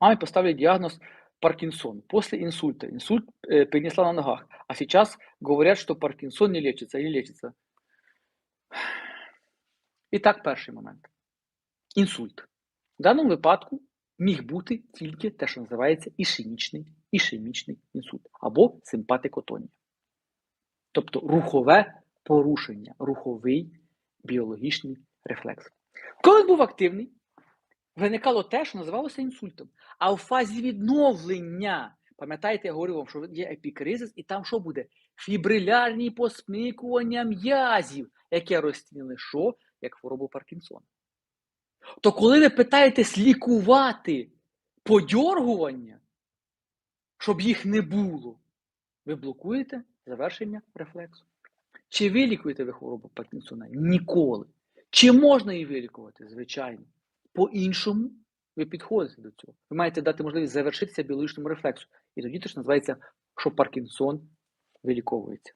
Мамі поставили діагноз Паркинсон после инсульта. Инсульт э, перенесла на ногах. А сейчас говорят, что Паркинсон не лечится или лечится. І так, перший момент. Інсульт. В даному випадку міг бути тільки те, що називається ішемічний, ішемічний інсульт або симпатикотонія. Тобто рухове порушення, руховий біологічний рефлекс. Коли він був активний, виникало те, що називалося інсультом. А в фазі відновлення, пам'ятаєте, я говорив вам, що є епікризис, і там що буде? Фібрилярні посмикування м'язів, яке розцінили що? Як хворобу Паркінсона. То коли ви питаєтесь лікувати подьоргування, щоб їх не було, ви блокуєте завершення рефлексу. Чи вилікуєте ви хворобу Паркінсона? Ніколи. Чи можна її вилікувати? Звичайно. По-іншому ви підходите до цього. Ви маєте дати можливість завершитися біологічному рефлексу. І тоді теж називається, що Паркінсон виліковується.